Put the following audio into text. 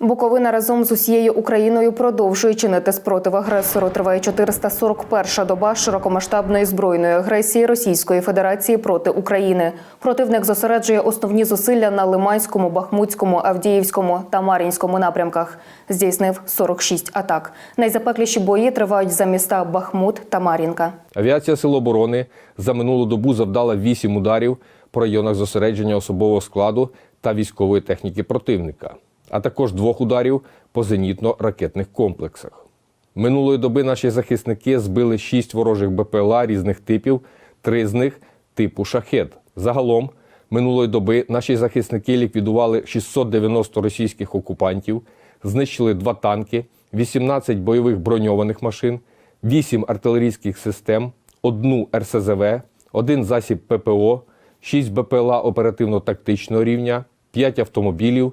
Буковина разом з усією Україною продовжує чинити спротив агресору. Триває 441-ша доба широкомасштабної збройної агресії Російської Федерації проти України. Противник зосереджує основні зусилля на Лиманському, Бахмутському, Авдіївському та Мар'їнському напрямках. Здійснив 46 атак. Найзапекліші бої тривають за міста Бахмут та Мар'їнка. Авіація Сил оборони за минулу добу завдала 8 ударів по районах зосередження особового складу та військової техніки противника, а також двох ударів по зенітно-ракетних комплексах. Минулої доби наші захисники збили 6 ворожих БПЛА різних типів, три з них типу шахет. Загалом минулої доби наші захисники ліквідували 690 російських окупантів, знищили два танки, 18 бойових броньованих машин, 8 артилерійських систем, одну РСЗВ, один засіб ППО, 6 БПЛА оперативно-тактичного рівня, 5 автомобілів